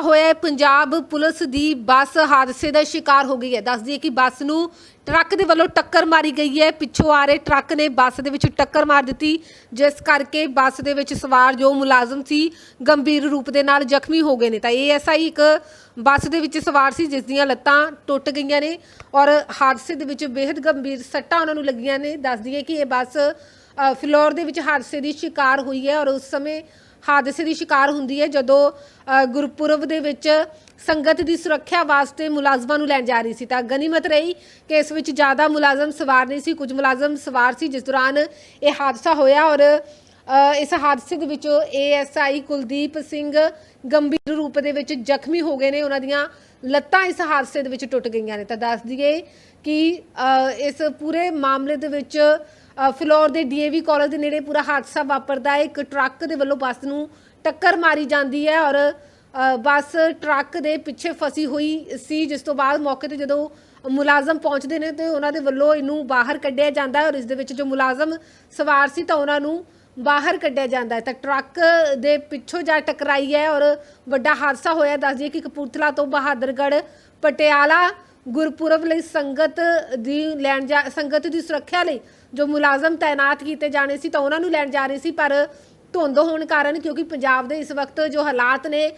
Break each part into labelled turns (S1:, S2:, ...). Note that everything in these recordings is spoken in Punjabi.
S1: ਹੋਇਆ ਪੰਜਾਬ ਪੁਲਿਸ ਦੀ ਬੱਸ ਹਾਦਸੇ ਦਾ ਸ਼ਿਕਾਰ ਹੋ ਗਈ ਹੈ। ਦੱਸ ਦਈਏ ਕਿ ਬੱਸ ਨੂੰ ਟਰੱਕ ਦੇ ਵੱਲੋਂ ਟੱਕਰ ਮਾਰੀ ਗਈ ਹੈ। ਪਿੱਛੋਂ ਆ ਰਹੇ ਟਰੱਕ ਨੇ ਬੱਸ ਦੇ ਵਿੱਚ ਟੱਕਰ ਮਾਰ ਦਿੱਤੀ। ਜਿਸ ਕਰਕੇ ਬੱਸ ਦੇ ਵਿੱਚ ਸਵਾਰ ਜੋ ਮੁਲਾਜ਼ਮ ਸੀ ਗੰਭੀਰ ਰੂਪ ਦੇ ਨਾਲ ਜ਼ਖਮੀ ਹੋ ਗਏ ਨੇ। ਤਾਂ ਏਐਸਆਈ ਇੱਕ ਬੱਸ ਦੇ ਵਿੱਚ ਸਵਾਰ ਸੀ ਜਿਸ ਦੀਆਂ ਲੱਤਾਂ ਟੁੱਟ ਗਈਆਂ ਨੇ ਔਰ ਹਾਦਸੇ ਦੇ ਵਿੱਚ ਬੇहद ਗੰਭੀਰ ਸੱਟਾਂ ਉਹਨਾਂ ਨੂੰ ਲੱਗੀਆਂ ਨੇ। ਦੱਸਦੀ ਹੈ ਕਿ ਇਹ ਬੱਸ ਅ, ਫਿਲੌਰ ਦੇ ਵਿੱਚ ਹਾਦਸੇ ਦੀ ਸ਼ਿਕਾਰ ਹੋਈ ਹੈ ਔਰ ਉਸ ਸਮੇਂ ਹਾਦਸੇ ਦੀ ਸ਼ਿਕਾਰ ਹੁੰਦੀ ਹੈ ਜਦੋਂ ਗੁਰਪੁਰਬ ਦੇ ਵਿੱਚ ਸੰਗਤ ਦੀ ਸੁਰੱਖਿਆ ਵਾਸਤੇ ਮੁਲਾਜ਼ਮਾਂ ਨੂੰ ਲੈਣ ਜਾ ਰਹੀ ਸੀ। ਤਾਂ ਗਨੀਮਤ ਰਹੀ ਕਿ ਇਸ ਵਿੱਚ ਜ਼ਿਆਦਾ ਮੁਲਾਜ਼ਮ ਸਵਾਰ ਨਹੀਂ ਸੀ, ਕੁਝ ਮੁਲਾਜ਼ਮ ਸਵਾਰ ਸੀ, ਜਿਸ ਦੌਰਾਨ ਇਹ ਹਾਦਸਾ ਹੋਇਆ ਔਰ ਇਸ ਹਾਦਸੇ ਦੇ ਵਿੱਚ ਏਐਸਆਈ ਕੁਲਦੀਪ ਸਿੰਘ ਗੰਭੀਰ ਰੂਪ ਦੇ ਵਿੱਚ ਜ਼ਖਮੀ ਹੋ ਗਏ ਨੇ। ਉਹਨਾਂ ਦੀਆਂ ਲੱਤਾਂ ਇਸ ਹਾਦਸੇ ਦੇ ਵਿੱਚ ਟੁੱਟ ਗਈਆਂ ਨੇ। ਤਾਂ ਦੱਸ ਦਈਏ ਕਿ ਇਸ ਪੂਰੇ ਮਾਮਲੇ ਦੇ ਵਿੱਚ ਫਿਲੌਰ ਦੇ ਡੀਏਵੀ ਕਾਲਜ ਦੇ ਨੇੜੇ ਪੂਰਾ ਹਾਦਸਾ ਵਾਪਰਦਾ ਹੈ। ਇੱਕ ਟਰੱਕ ਦੇ ਵੱਲੋਂ ਬੱਸ ਨੂੰ ਟੱਕਰ ਮਾਰੀ ਜਾਂਦੀ ਹੈ ਔਰ ਬੱਸ ਟਰੱਕ ਦੇ ਪਿੱਛੇ ਫਸੀ ਹੋਈ ਸੀ, ਜਿਸ ਤੋਂ ਬਾਅਦ ਮੌਕੇ ਤੇ ਜਦੋਂ ਮੁਲਾਜ਼ਮ ਪਹੁੰਚਦੇ ਨੇ ਤੇ ਉਹਨਾਂ ਦੇ ਵੱਲੋਂ ਇਹਨੂੰ ਬਾਹਰ ਕੱਢਿਆ ਜਾਂਦਾ ਹੈ ਔਰ ਇਸ ਦੇ ਵਿੱਚ ਜੋ ਮੁਲਾਜ਼ਮ ਸਵਾਰ ਸੀ ਤਾਂ ਉਹਨਾਂ ਨੂੰ ਬਾਹਰ ਕੱਢਿਆ ਜਾਂਦਾ ਹੈ। ਤਾਂ ਟਰੱਕ ਦੇ ਪਿੱਛੋਂ ਜਾ ਟਕਰਾਈ ਹੈ ਔਰ ਵੱਡਾ ਹਾਦਸਾ ਹੋਇਆ। ਦੱਸ ਦਈਏ ਕਿ ਕਪੂਰਥਲਾ ਤੋਂ ਬਹਾਦਰਗੜ੍ਹ ਪਟਿਆਲਾ ਗੁਰਪੁਰਬ ਲਈ ਸੰਗਤ ਦੀ ਲੈਣ ਜਾ, ਸੰਗਤ ਦੀ ਸੁਰੱਖਿਆ ਲਈ ਜੋ ਮੁਲਾਜ਼ਮ ਤਾਇਨਾਤ ਕੀਤੇ ਜਾਣੇ ਸੀ ਤਾਂ ਉਹਨਾਂ ਨੂੰ ਲੈਣ ਜਾ ਰਹੇ ਸੀ, ਪਰ ਧੁੰਦ ਹੋਣ ਕਾਰਨ ਕਿਉਂਕਿ ਪੰਜਾਬ ਦੇ ਇਸ ਵਕਤ ਜੋ ਹਾਲਾਤ ਨੇ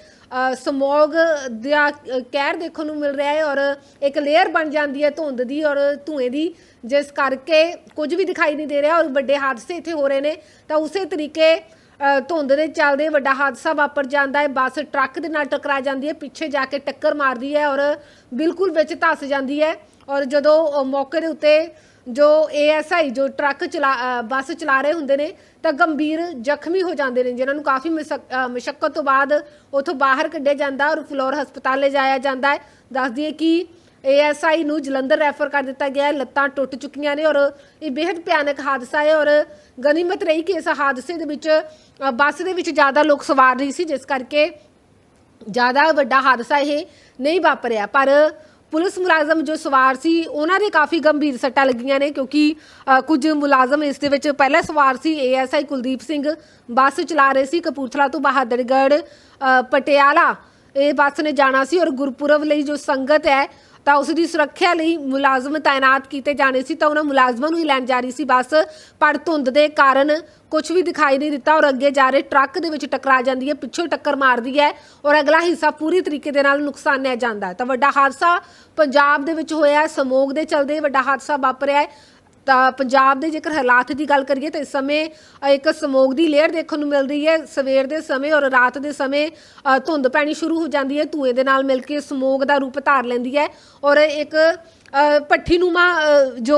S1: ਸਮੋਗ ਦਾ ਕਹਿਰ ਦੇਖਣ ਨੂੰ ਮਿਲ ਰਿਹਾ ਹੈ ਔਰ ਇੱਕ ਲੇਅਰ ਬਣ ਜਾਂਦੀ ਹੈ ਧੁੰਦ ਦੀ ਔਰ ਧੂਏ ਦੀ, ਜਿਸ ਕਰਕੇ ਕੁਝ ਵੀ ਦਿਖਾਈ ਨਹੀਂ ਦੇ ਰਿਹਾ ਔਰ ਵੱਡੇ ਹਾਦਸੇ ਇੱਥੇ ਹੋ ਰਹੇ ਨੇ। ਤਾਂ ਉਸੇ ਤਰੀਕੇ ਧੁੰਦ ਦੇ ਚੱਲਦੇ ਵੱਡਾ ਹਾਦਸਾ ਵਾਪਰ ਜਾਂਦਾ ਹੈ। ਬੱਸ ਟਰੱਕ ਦੇ ਨਾਲ ਟਕਰਾ ਜਾਂਦੀ ਹੈ, ਪਿੱਛੇ ਜਾ ਕੇ ਟੱਕਰ ਮਾਰਦੀ ਹੈ ਔਰ ਬਿਲਕੁਲ ਵਿੱਚ ਧੱਸ ਜਾਂਦੀ ਹੈ ਔਰ ਜਦੋਂ ਮੌਕੇ ਦੇ ਉੱਤੇ ਜੋ ਏਐਸਆਈ ਜੋ ਟਰੱਕ ਚਲਾ ਬੱਸ ਚਲਾ ਰਹੇ ਹੁੰਦੇ ਨੇ, ਤਾਂ ਗੰਭੀਰ ਜ਼ਖਮੀ ਹੋ ਜਾਂਦੇ ਨੇ, ਜਿਨ੍ਹਾਂ ਨੂੰ ਕਾਫੀ ਮੁਸ਼ਕਲ ਤੋਂ ਬਾਅਦ ਉਥੋਂ ਬਾਹਰ ਕੱਢਿਆ ਜਾਂਦਾ ਔਰ ਫਲੋਰ ਹਸਪਤਾਲ ਲਿਜਾਇਆ ਜਾਂਦਾ ਹੈ। ਦੱਸਦੀ ਹੈ ਕਿ ਏਐਸਆਈ ਨੂੰ ਜਲੰਧਰ ਰੈਫਰ ਕਰ ਦਿੱਤਾ ਗਿਆ ਹੈ। ਲੱਤਾਂ ਟੁੱਟ ਚੁੱਕੀਆਂ ਨੇ ਔਰ ਇਹ ਬੇहद ਭਿਆਨਕ ਹਾਦਸਾ ਹੈ ਔਰ ਗਨੀਮਤ ਰਹੀ ਕਿ ਇਸ ਹਾਦਸੇ ਦੇ ਵਿੱਚ ਬੱਸ ਦੇ ਵਿੱਚ ਜ਼ਿਆਦਾ ਲੋਕ ਸਵਾਰ ਨਹੀਂ ਸੀ, ਜਿਸ ਕਰਕੇ ਜ਼ਿਆਦਾ ਵੱਡਾ ਹਾਦਸਾ ਇਹ ਨਹੀਂ ਵਾਪਰਿਆ। ਪਰ ਪੁਲਿਸ ਮੁਲਾਜ਼ਮ ਜੋ ਸਵਾਰ ਸੀ, ਉਹਨਾਂ ਦੇ ਕਾਫੀ ਗੰਭੀਰ ਸੱਟਾਂ ਲੱਗੀਆਂ ਨੇ ਕਿਉਂਕਿ ਕੁਝ ਮੁਲਾਜ਼ਮ ਇਸ ਦੇ ਵਿੱਚ ਪਹਿਲਾਂ ਸਵਾਰ ਸੀ। ਏਐਸਆਈ ਕੁਲਦੀਪ ਸਿੰਘ ਬੱਸ ਚਲਾ ਰਹੇ ਸੀ ਕਪੂਰਥਲਾ ਤੋਂ ਬਹਾਦਰਗੜ੍ਹ ਪਟਿਆਲਾ। ਇਹ ਬੱਸ ਨੇ ਜਾਣਾ ਸੀ ਔਰ ਗੁਰਪੁਰਬ ਲਈ ਜੋ ਸੰਗਤ ਹੈ ਤਾਂ ਉਸ ਦੀ ਸੁਰੱਖਿਆ ਲਈ ਮੁਲਾਜ਼ਮ ਤਾਇਨਾਤ ਕੀਤੇ ਜਾਣੇ ਸੀ ਤਾਂ ਉਹਨਾਂ ਮੁਲਾਜ਼ਮਾਂ ਨੂੰ ਹੀ ਲੈਣ ਜਾ ਰਹੀ ਸੀ ਬੱਸ। ਪਰ ਧੁੰਦ ਦੇ ਕਾਰਨ ਕੁਝ ਵੀ ਦਿਖਾਈ ਨਹੀਂ ਦਿੱਤਾ ਔਰ ਅੱਗੇ ਜਾ ਰਹੇ ਟਰੱਕ ਦੇ ਵਿੱਚ ਟਕਰਾ ਜਾਂਦੀ ਹੈ, ਪਿੱਛੋਂ ਟੱਕਰ ਮਾਰਦੀ ਹੈ ਔਰ ਅਗਲਾ ਹਿੱਸਾ ਪੂਰੀ ਤਰੀਕੇ ਦੇ ਨਾਲ ਨੁਕਸਾਨਿਆ ਜਾਂਦਾ ਤਾਂ ਵੱਡਾ ਹਾਦਸਾ ਪੰਜਾਬ ਦੇ ਵਿੱਚ ਹੋਇਆ ਹੈ, ਸਮੋਗ ਦੇ ਚਲਦੇ ਵੱਡਾ ਹਾਦਸਾ ਵਾਪਰਿਆ ਹੈ। ਤਾਂ ਪੰਜਾਬ ਦੇ ਜੇਕਰ ਹਾਲਾਤ ਦੀ ਗੱਲ ਕਰੀਏ ਤਾਂ ਇਸ ਸਮੇਂ ਇੱਕ ਸਮੋਗ ਦੀ ਲੇਅਰ ਦੇਖਣ ਨੂੰ ਮਿਲਦੀ ਹੈ। ਸਵੇਰ ਦੇ ਸਮੇਂ ਔਰ ਰਾਤ ਦੇ ਸਮੇਂ ਧੁੰਦ ਪੈਣੀ ਸ਼ੁਰੂ ਹੋ ਜਾਂਦੀ ਹੈ। ਧੂਏ ਦੇ ਨਾਲ ਮਿਲ ਕੇ ਸਮੋਗ ਦਾ ਰੂਪ ਧਾਰ ਲੈਂਦੀ ਹੈ ਔਰ ਇੱਕ ਅ, ਨੂੰ ਅ, ਜੋ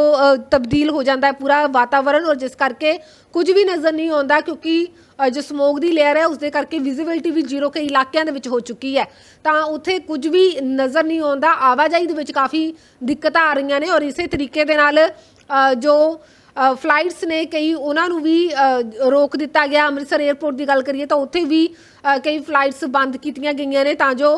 S1: ਤਬਦੀਲ ਹੋ ਜਾਂਦਾ ਹੈ ਪੂਰਾ ਵਾਤਾਵਰਣ ਔਰ ਜਿਸ ਕਰਕੇ ਕੁਝ ਵੀ ਨਜ਼ਰ ਨਹੀਂ ਆਉਂਦਾ ਕਿਉਂਕਿ ਜੋ ਸਮੋਗ ਦੀ ਲੇਅਰ ਹੈ ਉਸ ਦੇ ਕਰਕੇ ਵਿਜ਼ਿਬਿਲਟੀ ਵੀ ਜ਼ੀਰੋ ਕਈ ਇਲਾਕਿਆਂ ਦੇ ਵਿੱਚ ਹੋ ਚੁੱਕੀ ਹੈ। ਤਾਂ ਉੱਥੇ ਕੁਝ ਵੀ ਨਜ਼ਰ ਨਹੀਂ ਆਉਂਦਾ। ਆਵਾਜਾਈ ਦੇ ਵਿੱਚ ਕਾਫੀ ਦਿੱਕਤਾਂ ਆ ਰਹੀਆਂ ਨੇ ਔਰ ਇਸੇ ਤਰੀਕੇ ਦੇ ਨਾਲ ਜੋ ਫਲਾਈਟਸ ਨੇ ਕਈ ਉਹਨਾਂ ਨੂੰ ਵੀ ਰੋਕ ਦਿੱਤਾ ਗਿਆ। ਅੰਮ੍ਰਿਤਸਰ 에ਅਰਪੋਰਟ ਦੀ ਗੱਲ ਕਰੀਏ ਤਾਂ ਉੱਥੇ ਵੀ ਕਈ ਫਲਾਈਟਸ ਬੰਦ ਕੀਤੀਆਂ ਗਈਆਂ ਨੇ ਤਾਂ ਜੋ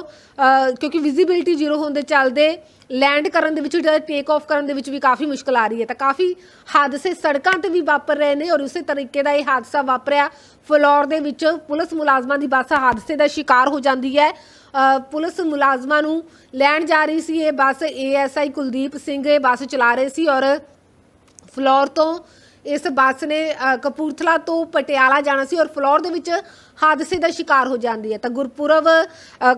S1: ਕਿਉਂਕਿ ਵਿਜ਼ਿਬਿਲਟੀ ਜ਼ੀਰੋ ਹੋਣ ਦੇ ਚੱਲਦੇ ਲੈਂਡ ਕਰਨ ਦੇ ਵਿੱਚ ਜਾਂ ਟੇਕ ਆਫ ਕਰਨ ਦੇ ਵਿੱਚ ਵੀ ਕਾਫੀ ਮੁਸ਼ਕਲ ਆ ਰਹੀ ਹੈ। ਤਾਂ ਕਾਫੀ ਹਾਦਸੇ ਸੜਕਾਂ ਤੇ ਵੀ ਵਾਪਰ ਰਹੇ ਨੇ ਔਰ ਉਸੇ ਤਰੀਕੇ ਦਾ ਇਹ ਹਾਦਸਾ ਵਾਪਰਿਆ। ਫਲੋਰ ਦੇ ਵਿੱਚ ਪੁਲਿਸ ਮੁਲਾਜ਼ਮਾਂ ਦੀ ਬੱਸ ਹਾਦਸੇ ਦਾ ਸ਼ਿਕਾਰ ਹੋ ਜਾਂਦੀ ਹੈ। ਪੁਲਿਸ ਮੁਲਾਜ਼ਮਾਂ ਨੂੰ ਲੈਣ ਜਾ ਰਹੀ ਸੀ। ਇਹ ਬੱਸ ਏਐਸਆਈ ਕੁਲਦੀਪ ਸਿੰਘ ਇਹ ਬੱਸ ਚਲਾ ਰਹੇ ਸੀ ਔਰ ਫਲੋਰ ਤੋਂ ਇਸ ਬੱਸ ਨੇ ਅ, ਕਪੂਰਥਲਾ ਤੋਂ ਪਟਿਆਲਾ ਜਾਣਾ ਸੀ ਔਰ ਫਲੋਰ ਦੇ ਵਿੱਚ ਹਾਦਸੇ ਦਾ ਸ਼ਿਕਾਰ ਹੋ ਜਾਂਦੀ ਹੈ। ਤਾਂ ਗੁਰਪੁਰਬ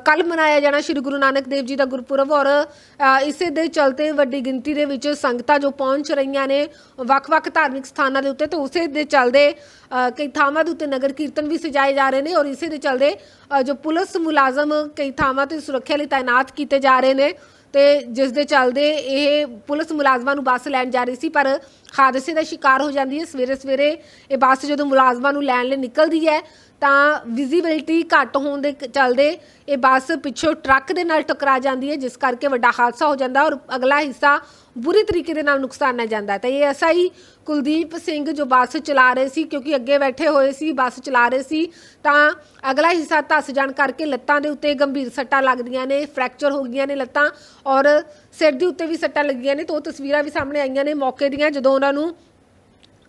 S1: ਕੱਲ ਮਨਾਇਆ ਜਾਣਾ ਸ੍ਰੀ ਗੁਰੂ ਨਾਨਕ ਦੇਵ ਜੀ ਦਾ ਗੁਰਪੁਰਬ ਔਰ ਅ, ਇਸੇ ਦੇ ਚਲਤੇ ਵੱਡੀ ਗਿਣਤੀ ਦੇ ਵਿੱਚ ਸੰਗਤਾਂ ਜੋ ਪਹੁੰਚ ਰਹੀਆਂ ਨੇ ਵੱਖ-ਵੱਖ ਧਾਰਮਿਕ ਸਥਾਨਾਂ ਦੇ ਉੱਤੇ ਤੇ ਉਸੇ ਦੇ ਚਲਦੇ ਅ, ਕਈ ਥਾਵਾਂ ਦੇ ਉੱਤੇ ਨਗਰ ਕੀਰਤਨ ਵੀ ਸਜਾਏ ਜਾ ਰਹੇ ਨੇ ਔਰ ਇਸੇ ਦੇ ਚਲਦੇ ਅ, ਜੋ ਪੁਲਿਸ ਮੁਲਾਜ਼ਮ ਕਈ ਥਾਵਾਂ ਤੇ ਸੁਰੱਖਿਆ ਲਈ ਤਾਇਨਾਤ ਕੀਤੇ ਜਾ ਰਹੇ ਨੇ ਤੇ ਜਿਸ ਦੇ ਚੱਲਦੇ ਇਹ ਪੁਲਿਸ ਮੁਲਾਜ਼ਮਾਂ ਨੂੰ ਬੱਸ ਲੈਣ ਜਾ ਰਹੀ ਸੀ, ਪਰ ਹਾਦਸੇ ਦਾ ਸ਼ਿਕਾਰ ਹੋ ਜਾਂਦੀ ਹੈ। ਸਵੇਰੇ ਸਵੇਰੇ ਇਹ ਬੱਸ ਜਦੋਂ ਮੁਲਾਜ਼ਮਾਂ ਨੂੰ ਲੈਣ ਲਈ ਨਿਕਲਦੀ ਹੈ ਤਾਂ ਵਿਜ਼ਿਬਿਲਟੀ ਘੱਟ ਹੋਣ ਦੇ ਕ- ਚੱਲਦੇ ਇਹ ਬੱਸ ਪਿੱਛੋਂ ਟਰੱਕ ਦੇ ਨਾਲ ਟਕਰਾ ਜਾਂਦੀ ਹੈ, ਜਿਸ ਕਰਕੇ ਵੱਡਾ ਹਾਦਸਾ ਹੋ ਜਾਂਦਾ ਔਰ ਅਗਲਾ ਹਿੱਸਾ ਬੁਰੀ ਤਰੀਕੇ ਦੇ ਨਾਲ ਨੁਕਸਾਨਿਆ ਜਾਂਦਾ ਹੈ। ਤਾਂ ਇਹ ਐਸਾ ਹੀ ਕੁਲਦੀਪ ਸਿੰਘ ਜੋ ਬੱਸ ਚਲਾ ਰਹੇ ਸੀ, ਕਿਉਂਕਿ ਅੱਗੇ ਬੈਠੇ ਹੋਏ ਸੀ, ਬੱਸ ਚਲਾ ਰਹੇ ਸੀ, ਤਾਂ ਅਗਲਾ ਹਿੱਸਾ ਧੱਸ ਜਾਣ ਕਰਕੇ ਲੱਤਾਂ ਦੇ ਉੱਤੇ ਗੰਭੀਰ ਸੱਟਾਂ ਲੱਗਦੀਆਂ ਨੇ ਫ੍ਰੈਕਚਰ ਹੋ ਗਈਆਂ ਨੇ ਲੱਤਾਂ ਔਰ ਸਿਰ ਦੇ ਉੱਤੇ ਵੀ ਸੱਟਾਂ ਲੱਗੀਆਂ ਨੇ, ਤਾਂ ਉਹ ਤਸਵੀਰਾਂ ਵੀ ਸਾਹਮਣੇ ਆਈਆਂ ਨੇ ਮੌਕੇ ਦੀਆਂ, ਜਦੋਂ ਉਹਨਾਂ ਨੂੰ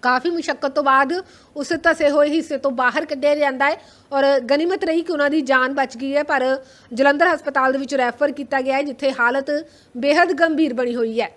S1: ਕਾਫੀ ਮੁਸ਼ਕਲ ਤੋਂ ਬਾਅਦ ਉਸ ਧਸੇ ਹੋਏ ਹਿੱਸੇ ਤੋਂ ਬਾਹਰ ਕੱਢਿਆ ਜਾਂਦਾ ਹੈ ਔਰ ਗਨੀਮਤ ਰਹੀ ਕਿ ਉਹਨਾਂ ਦੀ ਜਾਨ ਬਚ ਗਈ ਹੈ, ਪਰ ਜਲੰਧਰ ਹਸਪਤਾਲ ਦੇ ਵਿੱਚ ਰੈਫਰ ਕੀਤਾ ਗਿਆ ਹੈ, ਜਿੱਥੇ ਹਾਲਤ ਬੇहद ਗੰਭੀਰ ਬਣੀ ਹੋਈ ਹੈ।